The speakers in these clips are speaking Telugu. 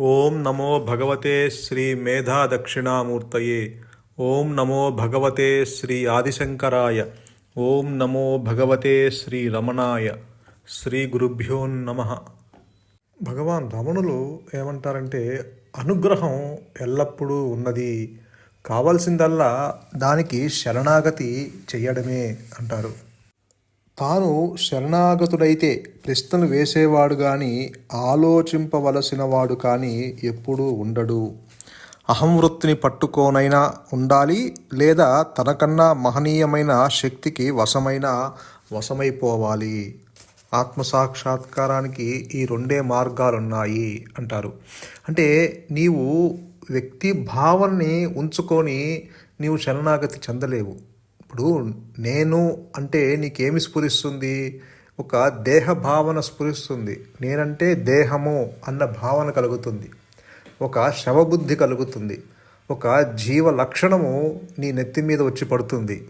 ఓం నమో భగవతే శ్రీ మేధా దక్షిణామూర్తయే ఓం నమో భగవతే శ్రీ ఆదిశంకరాయ. ఓం నమో భగవతే శ్రీ రమణాయ. శ్రీ గురుభ్యో నమ. భగవాన్ రమణులు ఏమంటారంటే అనుగ్రహం ఎల్లప్పుడూ ఉన్నది. కావాల్సిందల్లా దానికి శరణాగతి చెయ్యడమే అంటారు. తాను శరణాగతుడైతే ప్రశ్నలు వేసేవాడు కానీ ఆలోచింపవలసిన వాడు కానీ ఎప్పుడూ ఉండడు. అహంవృత్తిని పట్టుకోనైనా ఉండాలి లేదా తనకన్నా మహనీయమైన శక్తికి వశమైన వశమైపోవాలి. ఆత్మసాక్షాత్కారానికి ఈ రెండే మార్గాలున్నాయి అంటారు. అంటే నీవు వ్యక్తి భావనని ఉంచుకొని నీవు శరణాగతి చెందలేవు. ఇప్పుడు నేను అంటే నీకేమి స్ఫురిస్తుంది? ఒక దేహ భావన స్ఫురిస్తుంది. నేనంటే దేహము అన్న భావన కలుగుతుంది. ఒక శవబుద్ధి కలుగుతుంది. ఒక జీవ లక్షణము నీ నెత్తి మీద వచ్చి పడుతుంది.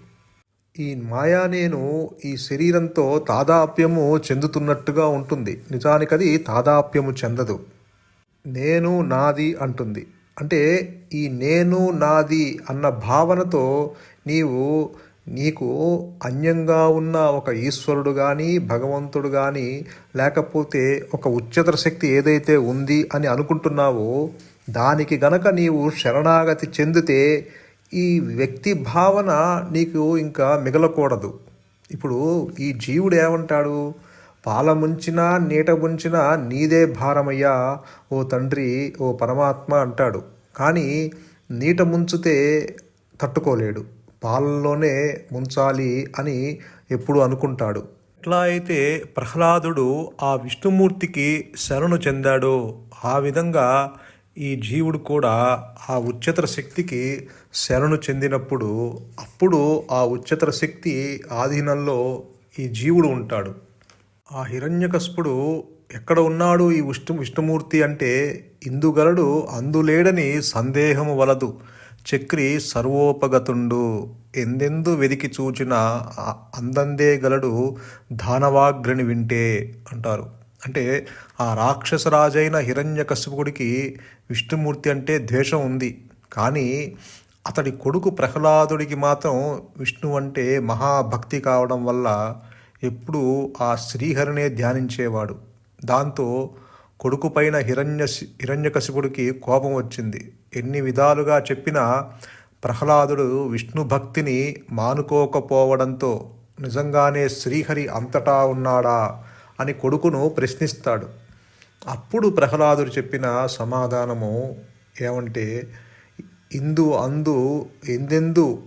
ఈ మాయా నేను ఈ శరీరంతో తాదాప్యము చెందుతున్నట్టుగా ఉంటుంది. నిజానికి అది తాదాప్యము చెందదు. నేను నాది అంటుంది. అంటే ఈ నేను నాది అన్న భావనతో నీవు నీకు అన్యంగా ఉన్న ఒక ఈశ్వరుడు కానీ భగవంతుడు కానీ లేకపోతే ఒక ఉచ్చతర శక్తి ఏదైతే ఉంది అని అనుకుంటున్నావో దానికి గనక నీవు శరణాగతి చెందితే ఈ వ్యక్తి భావన నీకు ఇంకా మిగలకూడదు. ఇప్పుడు ఈ జీవుడు ఏమంటాడు? పాల ముంచినా నీట ముంచినా నీదే భారమయ్యా ఓ తండ్రి ఓ పరమాత్మ అంటాడు. కానీ నీట ముంచితే తట్టుకోలేడు. పాలలోనే ఉంచాలి అని ఎప్పుడు అనుకుంటాడు. ఎట్లా అయితే ప్రహ్లాదుడు ఆ విష్ణుమూర్తికి శరణు చెందాడో ఆ విధంగా ఈ జీవుడు కూడా ఆ ఉచ్చతర శక్తికి శరణు చెందినప్పుడు అప్పుడు ఆ ఉచ్చతర శక్తి ఆధీనంలో ఈ జీవుడు ఉంటాడు. ఆ హిరణ్యకస్పుడు ఎక్కడ ఉన్నాడు ఈ విష్ణు విష్ణుమూర్తి అంటే ఇందుగలడు అందులేడని సందేహము వలదు. చక్రి సర్వోపగతుండు. ఎందెందు వెదికి చూచిన అందందే గలడు దానవాగ్రని వింటే అంటారు. అంటే ఆ రాక్షసరాజైన హిరణ్యకశిపుడికి విష్ణుమూర్తి అంటే ద్వేషం ఉంది. కానీ అతడి కొడుకు ప్రహ్లాదుడికి మాత్రం విష్ణు అంటే మహాభక్తి కావడం వల్ల ఎప్పుడూ ఆ శ్రీహరినే ధ్యానించేవాడు. దాంతో కొడుకు పైన హిరణ్య హిరణ్యకశిపుడికి కోపం వచ్చింది. ఎన్ని విధాలుగా చెప్పినా ప్రహ్లాదుడు విష్ణు భక్తిని మానుకోకపోవడంతో నిజంగానే శ్రీహరి అంతటా ఉన్నాడా అని కొడుకును ప్రశ్నిస్తాడు. అప్పుడు ప్రహ్లాదుడు చెప్పిన సమాధానము ఏమంటే ఇందు అందు ఎందెందు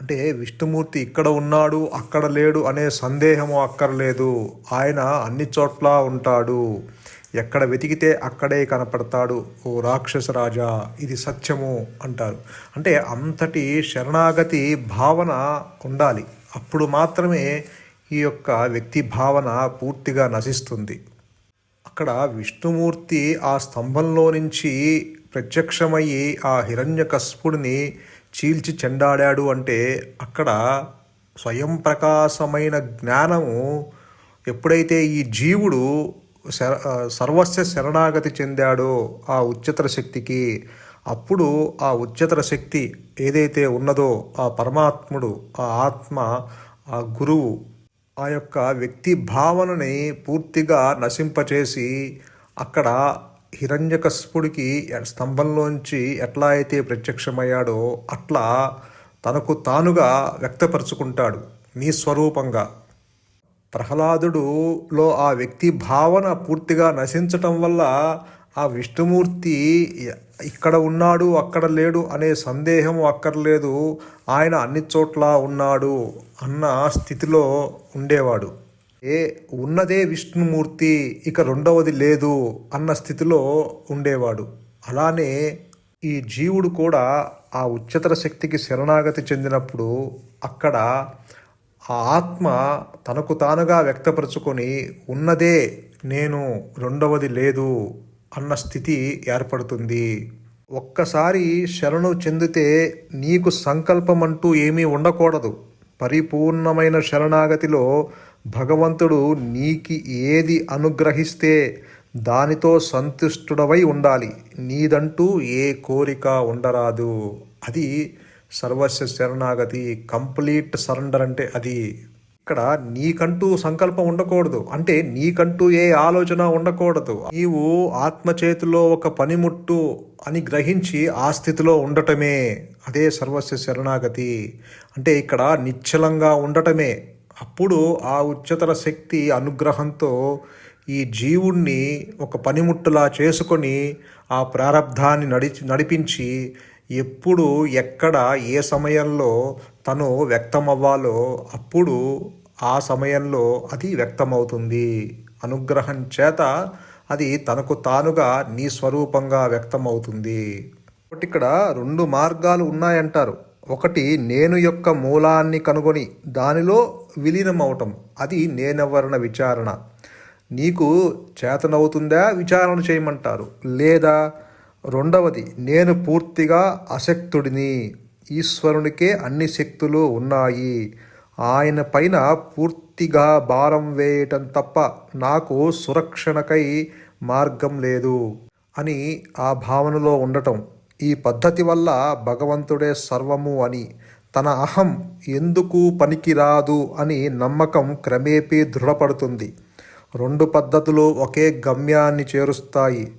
అంటే విష్ణుమూర్తి ఇక్కడ ఉన్నాడు అక్కడ లేడు అనే సందేహము అక్కర్లేదు. ఆయన అన్ని చోట్ల ఉంటాడు. ఎక్కడ వెతికితే అక్కడే కనపడతాడు ఓ రాక్షస రాజా ఇది సత్యము అంటారు. అంటే అంతటి శరణాగతి భావన ఉండాలి. అప్పుడు మాత్రమే ఈ యొక్క వ్యక్తి భావన పూర్తిగా నశిస్తుంది. అక్కడ విష్ణుమూర్తి ఆ స్తంభంలో నుంచి ప్రత్యక్షమయ్యి ఆ హిరణ్యకస్పుడిని చీల్చి చెండాడాడు అంటే అక్కడ స్వయం ప్రకాశమైన జ్ఞానము ఎప్పుడైతే ఈ జీవుడు సర్వస్య శరణాగతి చెందాడో ఆ ఉచ్చతర శక్తికి అప్పుడు ఆ ఉచ్చతర శక్తి ఏదైతే ఉన్నదో ఆ పరమాత్ముడు ఆ ఆత్మ ఆ గురువు ఆ యొక్క వ్యక్తి భావనని పూర్తిగా నశింపచేసి అక్కడ హిరణ్యకస్పుడికి స్తంభంలోంచి ఎట్లా అయితే ప్రత్యక్షమయ్యాడో అట్లా తనకు తానుగా వ్యక్తపరుచుకుంటాడు. నీ స్వరూపంగా. ప్రహ్లాదుడులో ఆ వ్యక్తి భావన పూర్తిగా నశించటం వల్ల ఆ విష్ణుమూర్తి ఇక్కడ ఉన్నాడు అక్కడ లేడు అనే సందేహం అక్కర్లేదు ఆయన అన్ని చోట్ల ఉన్నాడు అన్న స్థితిలో ఉండేవాడు. ఏ ఉన్నదే విష్ణుమూర్తి ఇక రెండవది లేదు అన్న స్థితిలో ఉండేవాడు. అలానే ఈ జీవుడు కూడా ఆ ఉచ్చతర శక్తికి శరణాగతి చెందినప్పుడు అక్కడ ఆ ఆత్మ తనకు తానుగా వ్యక్తపరచుకొని ఉన్నదే నేను రెండవది లేదు అన్న స్థితి ఏర్పడుతుంది. ఒక్కసారి శరణు చెందితే నీకు సంకల్పం అంటూ ఏమీ ఉండకూడదు. పరిపూర్ణమైన శరణాగతిలో భగవంతుడు నీకి ఏది అనుగ్రహిస్తే దానితో సంతుష్టుడవై ఉండాలి. నీదంటూ ఏ కోరిక ఉండరాదు. అది సర్వస్వ శరణాగతి కంప్లీట్ సరెండర్ అంటే అది ఇక్కడ నీకంటూ సంకల్పం ఉండకూడదు. అంటే నీకంటూ ఏ ఆలోచన ఉండకూడదు. నీవు ఆత్మ చేతిలో ఒక పనిముట్టు అని గ్రహించి ఆ స్థితిలో ఉండటమే అదే సర్వస్వ శరణాగతి. అంటే ఇక్కడ నిశ్చలంగా ఉండటమే. అప్పుడు ఆ ఉచ్చతర శక్తి అనుగ్రహంతో ఈ జీవుణ్ణి ఒక పనిముట్టులా చేసుకొని ఆ ప్రారంధాన్ని నడిచి నడిపించి ఎప్పుడు ఎక్కడ ఏ సమయంలో తను వ్యక్తమవ్వాలో అప్పుడు ఆ సమయంలో అది వ్యక్తమవుతుంది. అనుగ్రహం చేత అది తనకు తానుగా నీ స్వరూపంగా వ్యక్తమవుతుంది. కాబట్టి ఇక్కడ రెండు మార్గాలు ఉన్నాయంటారు. ఒకటి నేను యొక్క మూలాన్ని కనుగొని దానిలో విలీనమవటం. అది నేనెవరన విచారణ. నీకు చేతనవుతుందా? విచారణ చేయమంటారు. లేదా రెండవది నేను పూర్తిగా అశక్తుడిని. ఈశ్వరునికే అన్ని శక్తులు ఉన్నాయి. ఆయన పైన పూర్తిగా భారం వేయటం తప్ప నాకు సురక్షణకై మార్గం లేదు అని ఆ భావనలో ఉండటం. ఈ పద్ధతి వల్ల భగవంతుడే సర్వము అని తన అహం ఎందుకు పనికిరాదు అని నమ్మకం క్రమేపీ దృఢపడుతుంది. రెండు పద్ధతులు ఒకే గమ్యాన్ని చేరుస్తాయి.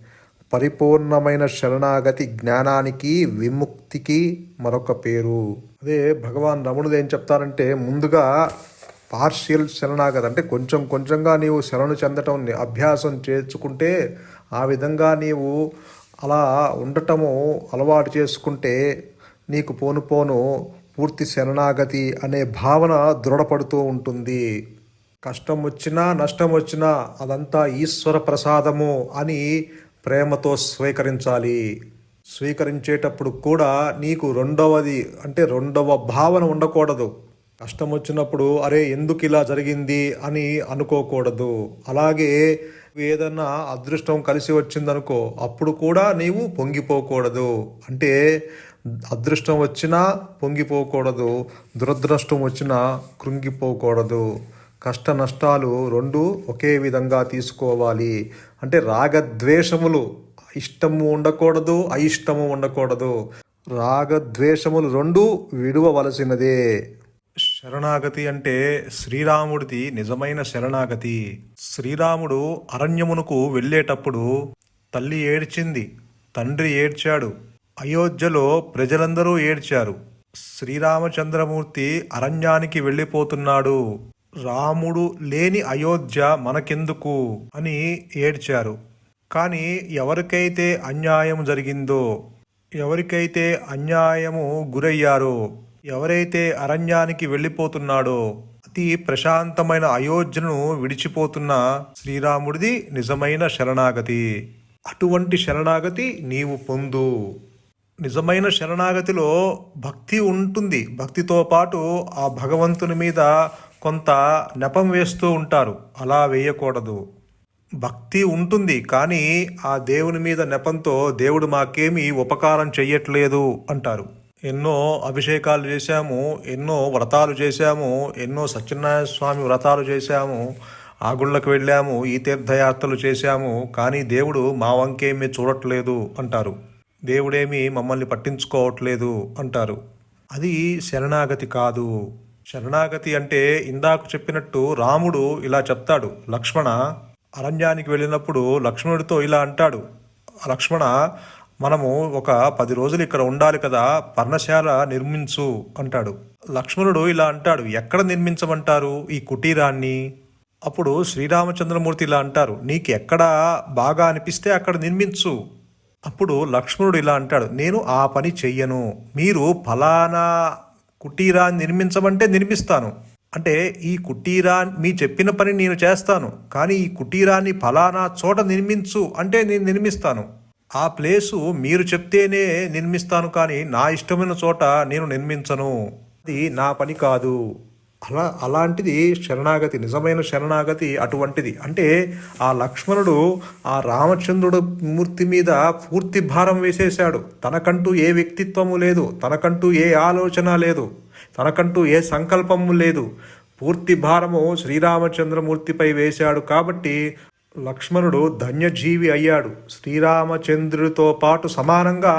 పరిపూర్ణమైన శరణాగతి జ్ఞానానికి విముక్తికి మరొక పేరు. అదే భగవాన్ రమణుడు ఏం చెప్తారంటే ముందుగా పార్షియల్ శరణాగతి అంటే కొంచెం కొంచెంగా నీవు శరణు చెందటం అభ్యాసం చేసుకుంటే ఆ విధంగా నీవు అలా ఉండటము అలవాటు చేసుకుంటే నీకు పోను పోను పూర్తి శరణాగతి అనే భావన దృఢపడుతూ ఉంటుంది. కష్టం వచ్చినా నష్టం వచ్చినా అదంతా ఈశ్వర ప్రసాదము అని ప్రేమతో స్వీకరించాలి. స్వీకరించేటప్పుడు కూడా నీకు రెండవది అంటే రెండవ భావన ఉండకూడదు. కష్టం వచ్చినప్పుడు అరే ఎందుకు ఇలా జరిగింది? అని అనుకోకూడదు. అలాగే ఏదన్నా అదృష్టం కలిసి వచ్చిందనుకో అప్పుడు కూడా నీవు పొంగిపోకూడదు. అంటే అదృష్టం వచ్చినా పొంగిపోకూడదు దురదృష్టం వచ్చినా కృంగిపోకూడదు. కష్ట నష్టాలు రెండు ఒకే విధంగా తీసుకోవాలి. అంటే రాగద్వేషములు ఇష్టము ఉండకూడదు అయిష్టము ఉండకూడదు. రాగద్వేషములు రెండు విడువవలసినదే. శరణాగతి అంటే శ్రీరాముడిది నిజమైన శరణాగతి. శ్రీరాముడు అరణ్యమునకు వెళ్ళేటప్పుడు తల్లి ఏడ్చింది తండ్రి ఏడ్చాడు అయోధ్యలో ప్రజలందరూ ఏడ్చారు. శ్రీరామచంద్రమూర్తి అరణ్యానికి వెళ్ళిపోతున్నాడు. రాముడు లేని అయోధ్య మనకెందుకు? అని ఏడ్చారు. కానీ ఎవరికైతే అన్యాయం జరిగిందో ఎవరికైతే అన్యాయము గురయ్యారో ఎవరైతే అరణ్యానికి వెళ్ళిపోతున్నాడో అతి ప్రశాంతమైన అయోధ్యను విడిచిపోతున్న శ్రీరాముడిది నిజమైన శరణాగతి. అటువంటి శరణాగతి నీవు పొందు. నిజమైన శరణాగతిలో భక్తి ఉంటుంది. భక్తితో పాటు ఆ భగవంతుని మీద కొంత నెపం వేస్తూ ఉంటారు. అలా వేయకూడదు. భక్తి ఉంటుంది కానీ ఆ దేవుని మీద నెపంతో దేవుడు మాకేమీ ఉపకారం చెయ్యట్లేదు అంటారు. ఎన్నో అభిషేకాలు చేశాము ఎన్నో వ్రతాలు చేశాము ఎన్నో సత్యనారాయణ స్వామి వ్రతాలు చేశాము ఆ గుళ్ళకు వెళ్ళాము ఈ తీర్థయాత్రలు చేశాము కానీ దేవుడు మా వంకేమీ చూడట్లేదు అంటారు. దేవుడేమీ మమ్మల్ని పట్టించుకోవట్లేదు అంటారు. అది శరణాగతి కాదు. శరణాగతి అంటే ఇందాక చెప్పినట్టు రాముడు ఇలా చెప్తాడు. లక్ష్మణ అరణ్యానికి వెళ్ళినప్పుడు లక్ష్మణుడితో ఇలా అంటాడు. లక్ష్మణ మనము ఒక పది రోజులు ఇక్కడ ఉండాలి కదా పర్ణశాల నిర్మించు అంటాడు. లక్ష్మణుడు ఇలా అంటాడు ఎక్కడ నిర్మించమంటారు ఈ కుటీరాన్ని? అప్పుడు శ్రీరామచంద్రమూర్తి ఇలా అంటారు నీకు ఎక్కడ బాగా అనిపిస్తే అక్కడ నిర్మించు. అప్పుడు లక్ష్మణుడు ఇలా అంటాడు నేను ఆ పని చెయ్యను మీరు ఫలానా కుటీరాన్ని నిర్మించమంటే నిర్మిస్తాను. అంటే ఈ కుటీరా మీ చెప్పిన పని నేను చేస్తాను. కానీ ఈ కుటీరాన్ని ఫలానా చోట నిర్మించు అంటే నేను నిర్మిస్తాను. ఆ ప్లేసు మీరు చెప్తేనే నిర్మిస్తాను కానీ నా ఇష్టమైన చోట నేను నిర్మించను. అది నా పని కాదు. అలా అలాంటిది శరణాగతి నిజమైన శరణాగతి అటువంటిది. అంటే ఆ లక్ష్మణుడు ఆ రామచంద్రుడు మూర్తి మీద పూర్తి భారం వేసేశాడు. తనకంటూ ఏ వ్యక్తిత్వము లేదు తనకంటూ ఏ ఆలోచన లేదు తనకంటూ ఏ సంకల్పము లేదు. పూర్తి భారము శ్రీరామచంద్రమూర్తిపై వేశాడు కాబట్టి లక్ష్మణుడు ధన్యజీవి అయ్యాడు. శ్రీరామచంద్రుడితో పాటు సమానంగా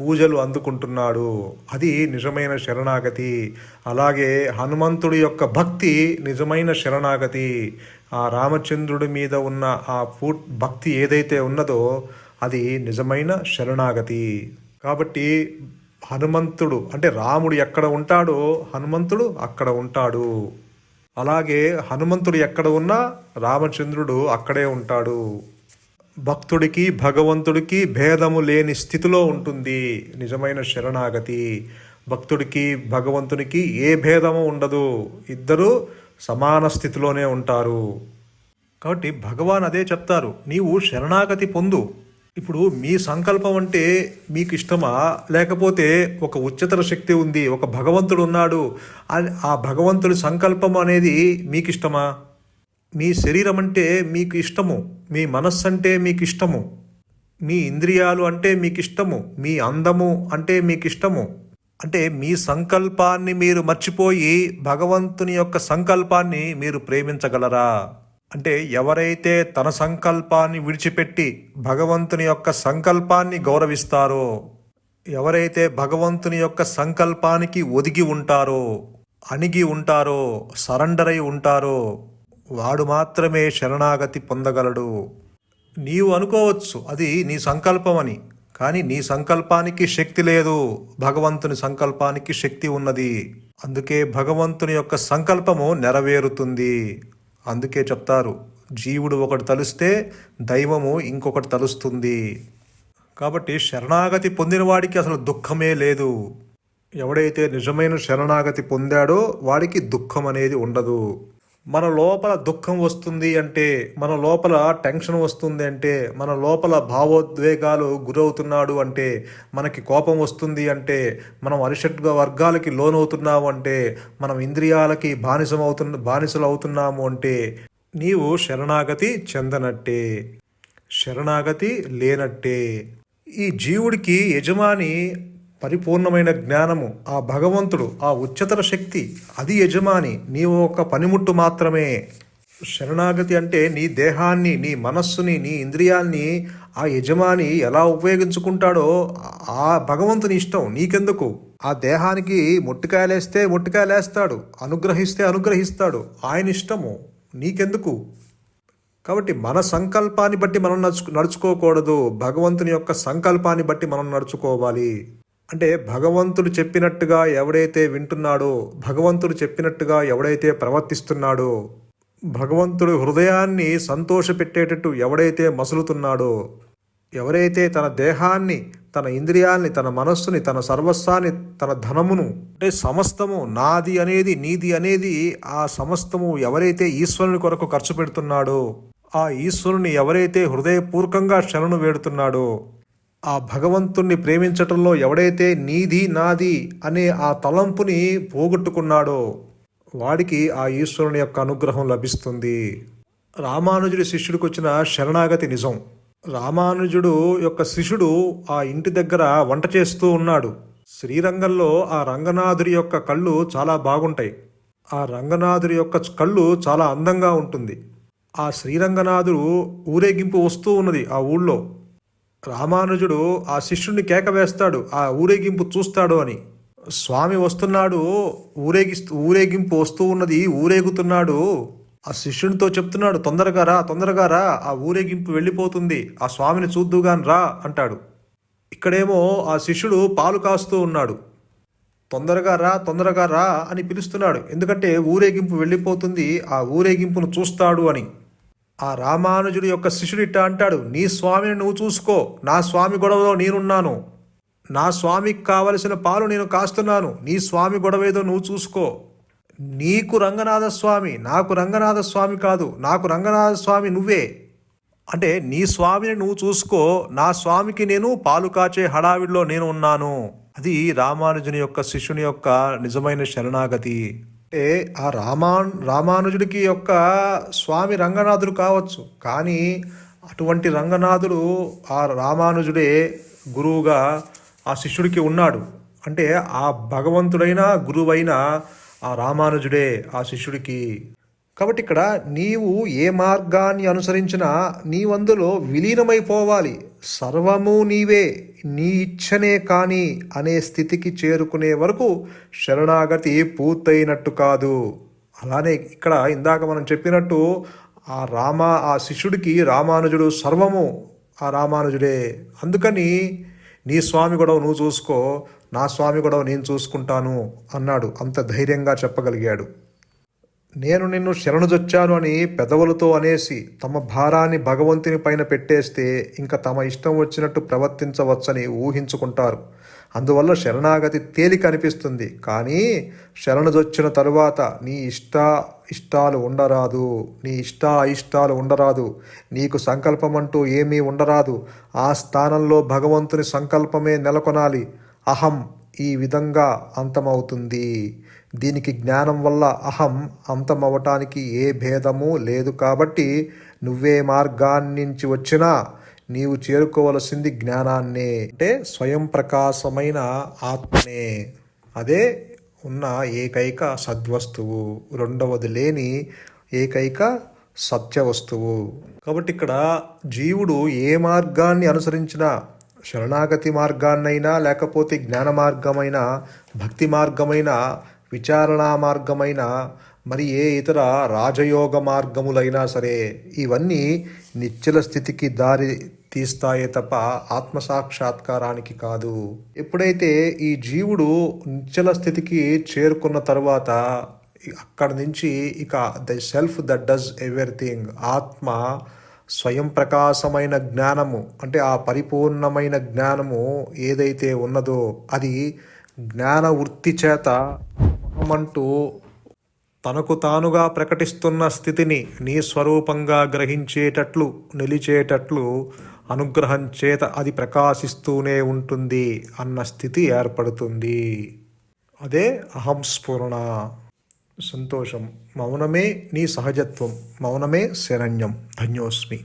పూజలు అందుకుంటున్నాడు. అది నిజమైన శరణాగతి. అలాగే హనుమంతుడి యొక్క భక్తి నిజమైన శరణాగతి. ఆ రామచంద్రుడి మీద ఉన్న ఆ పూ భక్తి ఏదైతే ఉన్నదో అది నిజమైన శరణాగతి. కాబట్టి హనుమంతుడు అంటే రాముడు ఎక్కడ ఉంటాడో హనుమంతుడు అక్కడ ఉంటాడు. అలాగే హనుమంతుడు ఎక్కడ ఉన్నా రామచంద్రుడు అక్కడే ఉంటాడు. భక్తుడికి భగవంతుడికి భేదము లేని స్థితిలో ఉంటుంది. నిజమైన శరణాగతి. భక్తుడికి భగవంతునికి ఏ భేదము ఉండదు. ఇద్దరూ సమాన స్థితిలోనే ఉంటారు. కాబట్టి భగవాన్ అదే చెప్తారు. నీవు శరణాగతి పొందు. ఇప్పుడు మీ సంకల్పం అంటే మీకు ఇష్టమా? లేకపోతే ఒక ఉచ్చతర శక్తి ఉంది ఒక భగవంతుడు ఉన్నాడు. ఆ భగవంతుడి సంకల్పం అనేది మీకు ఇష్టమా? మీ శరీరం అంటే మీకు ఇష్టము. మీ మనస్సు అంటే మీకు ఇష్టము మీ ఇంద్రియాలు అంటే మీకు ఇష్టము మీ అందము అంటే మీకు ఇష్టము అంటే మీ సంకల్పాన్ని మీరు మర్చిపోయి భగవంతుని యొక్క సంకల్పాన్ని మీరు ప్రేమించగలరా? అంటే ఎవరైతే తన సంకల్పాన్ని విడిచిపెట్టి భగవంతుని యొక్క సంకల్పాన్ని గౌరవిస్తారో ఎవరైతే భగవంతుని యొక్క సంకల్పానికి ఒదిగి ఉంటారో అణిగి ఉంటారో సరెండర్ అయి ఉంటారో వాడు మాత్రమే శరణాగతి పొందగలడు. నీవు అనుకోవచ్చు అది నీ సంకల్పం అని కానీ నీ సంకల్పానికి శక్తి లేదు. భగవంతుని సంకల్పానికి శక్తి ఉన్నది. అందుకే భగవంతుని యొక్క సంకల్పము నెరవేరుతుంది. అందుకే చెప్తారు జీవుడు ఒకటి తలుస్తే దైవము ఇంకొకటి తలుస్తుంది. కాబట్టి శరణాగతి పొందిన వాడికి అసలు దుఃఖమే లేదు. ఎవడైతే నిజమైన శరణాగతి పొందాడో వాడికి దుఃఖం అనేది ఉండదు. మన లోపల దుఃఖం వస్తుంది అంటే మన లోపల టెన్షన్ వస్తుంది అంటే మన లోపల భావోద్వేగాలు గురవుతున్నాడు అంటే మనకి కోపం వస్తుంది అంటే మనం అరిషట్ వర్గాలకి లోనవుతున్నాము అంటే మనం ఇంద్రియాలకి బానిసం అవుతున్న బానిసలు అవుతున్నాము అంటే నీవు శరణాగతి చెందనట్టే శరణాగతి లేనట్టే. ఈ జీవుడికి యజమాని పరిపూర్ణమైన జ్ఞానము ఆ భగవంతుడు ఆ ఉచ్చతర శక్తి అది యజమాని నీవు ఒక పనిముట్టు మాత్రమే. శరణాగతి అంటే నీ దేహాన్ని నీ మనస్సుని నీ ఇంద్రియాల్ని ఆ యజమాని ఎలా ఉపయోగించుకుంటాడో ఆ భగవంతుని ఇష్టం నీకెందుకు? ఆ దేహానికి ముట్టికాయలేస్తే ముట్టికాయలేస్తాడు అనుగ్రహిస్తే అనుగ్రహిస్తాడు ఆయన ఇష్టము నీకెందుకు? కాబట్టి మన సంకల్పాన్ని బట్టి మనం నడుచు నడుచుకోకూడదు భగవంతుని యొక్క సంకల్పాన్ని బట్టి మనం నడుచుకోవాలి. అంటే భగవంతుడు చెప్పినట్టుగా ఎవడైతే వింటున్నాడో భగవంతుడు చెప్పినట్టుగా ఎవడైతే ప్రవర్తిస్తున్నాడో భగవంతుడు హృదయాన్ని సంతోషపెట్టేటట్టు ఎవడైతే మసులుతున్నాడో ఎవరైతే తన దేహాన్ని తన ఇంద్రియాల్ని తన మనస్సుని తన సర్వస్వాన్ని తన ధనమును అంటే సమస్తము నాది అనేది నీది అనేది ఆ సమస్తము ఎవరైతే ఈశ్వరుని కొరకు ఖర్చు పెడుతున్నాడో ఆ ఈశ్వరుని ఎవరైతే హృదయపూర్వకంగా శరణు వేడుతున్నాడో ఆ భగవంతుణ్ణి ప్రేమించటంలో ఎవడైతే నీది నాది అనే ఆ తలంపుని పోగొట్టుకున్నాడో వాడికి ఆ ఈశ్వరుని యొక్క అనుగ్రహం లభిస్తుంది. రామానుజుడి శిష్యుడికి వచ్చిన శరణాగతి నిజం. రామానుజుడు యొక్క శిష్యుడు ఆ ఇంటి దగ్గర వంట చేస్తూ ఉన్నాడు. శ్రీరంగంలో ఆ రంగనాథుడి యొక్క కళ్ళు చాలా బాగుంటాయి. ఆ రంగనాథుడి యొక్క కళ్ళు చాలా అందంగా ఉంటుంది. ఆ శ్రీరంగనాథుడు ఊరేగింపు వస్తూ ఉన్నది ఆ ఊళ్ళో. రామానుజుడు ఆ శిష్యుడిని కేక వేస్తాడు ఆ ఊరేగింపు చూస్తాడు అని. స్వామి వస్తున్నాడు ఊరేగిస్తూ ఊరేగింపు వస్తూ ఉన్నది ఊరేగుతున్నాడు. ఆ శిష్యునితో చెప్తున్నాడు తొందరగా రా తొందరగా రా ఆ ఊరేగింపు వెళ్ళిపోతుంది ఆ స్వామిని చూద్దుగాని రా అంటాడు. ఇక్కడేమో ఆ శిష్యుడు పాలు కాస్తూ ఉన్నాడు. తొందరగా రా తొందరగా రా అని పిలుస్తున్నాడు. ఎందుకంటే ఊరేగింపు వెళ్ళిపోతుంది ఆ ఊరేగింపును చూస్తాడు అని. ఆ రామానుజుడి యొక్క శిష్యుడు ఇట్ట అంటాడు నీ స్వామిని నువ్వు చూసుకో నా స్వామి గొడవలో నేనున్నాను. నా స్వామికి కావలసిన పాలు నేను కాస్తున్నాను నీ స్వామి గొడవేదో నువ్వు చూసుకో. నీకు రంగనాథ స్వామి నాకు రంగనాథ స్వామి కాదు నాకు రంగనాథ స్వామి నువ్వే. అంటే నీ స్వామిని నువ్వు చూసుకో నా స్వామికి నేను పాలు కాచే హడావిడిలో నేను ఉన్నాను. అది రామానుజుని యొక్క శిష్యుని యొక్క నిజమైన శరణాగతి. అంటే ఆ రామాను రామానుజుడికి యొక్క స్వామి రంగనాథుడు కావచ్చు. కానీ అటువంటి రంగనాథుడు ఆ రామానుజుడే గురువుగా ఆ శిష్యుడికి ఉన్నాడు. అంటే ఆ భగవంతుడైన గురువైన ఆ రామానుజుడే ఆ శిష్యుడికి కాబట్టి ఇక్కడ నీవు ఏ మార్గాన్ని అనుసరించినా నీవందులో విలీనమైపోవాలి. సర్వము నీవే నీ ఇచ్చనే కానీ అనే స్థితికి చేరుకునే వరకు శరణాగతి పూర్తయినట్టు కాదు. అలానే ఇక్కడ ఇందాక మనం చెప్పినట్టు ఆ రామ ఆ శిష్యుడికి రామానుజుడు సర్వము ఆ రామానుజుడే. అందుకని నీ స్వామి గొడవ నువ్వు చూసుకో నా స్వామి గొడవ నేను చూసుకుంటాను అన్నాడు. అంత ధైర్యంగా చెప్పగలిగాడు. నేను నిన్ను శరణుజొచ్చాను అని పెదవులతో అనేసి తమ భారాన్ని భగవంతుని పైన పెట్టేస్తే ఇంకా తమ ఇష్టం వచ్చినట్టు ప్రవర్తించవచ్చని ఊహించుకుంటారు. అందువల్ల శరణాగతి తేలిక అనిపిస్తుంది. కానీ శరణుజొచ్చిన తరువాత నీ ఇష్ట ఇష్టాలు ఉండరాదు. నీ ఇష్ట ఇష్టాలు ఉండరాదు. నీకు సంకల్పం అంటూ ఏమీ ఉండరాదు. ఆ స్థానంలో భగవంతుని సంకల్పమే నెలకొనాలి. అహం ఈ విధంగా అంతమవుతుంది. దీనికి జ్ఞానం వల్ల అహం అంతమవటానికి ఏ భేదము లేదు కాబట్టి నువ్వే మార్గాన్నించి వచ్చినా నీవు చేరుకోవలసింది జ్ఞానాన్నే అంటే స్వయం ప్రకాశమైన ఆత్మనే. అదే ఉన్న ఏకైక సద్వస్తువు రెండవది లేని ఏకైక సత్య వస్తువు కాబట్టి ఇక్కడ జీవుడు ఏ మార్గాన్ని అనుసరించినా శరణాగతి మార్గాన్నైనా లేకపోతే జ్ఞాన మార్గమైన భక్తి మార్గమైన విచారణ మార్గమైన మరి ఏ ఇతర రాజయోగ మార్గములైనా సరే ఇవన్నీ నిశ్చల స్థితికి దారి తీస్తాయే తప్ప ఆత్మ సాక్షాత్కారానికి కాదు. ఎప్పుడైతే ఈ జీవుడు నిశ్చల స్థితికి చేరుకున్న తర్వాత అక్కడి నుంచి ఇక the self that does everything ఆత్మ స్వయం ప్రకాశమైన జ్ఞానము అంటే ఆ పరిపూర్ణమైన జ్ఞానము ఏదైతే ఉన్నదో అది జ్ఞాన వృత్తి చేత అంటూ తనకు తానుగా ప్రకటిస్తున్న స్థితిని నీ స్వరూపంగా గ్రహించేటట్లు నిలిచేటట్లు అనుగ్రహం చేత అది ప్రకాశిస్తూనే ఉంటుంది అన్న స్థితి ఏర్పడుతుంది. అదే అహంస్ఫురణ సంతోషం. మౌనమే నీ సహజత్వం. మౌనమే శరణ్యం. ధన్యోస్మి.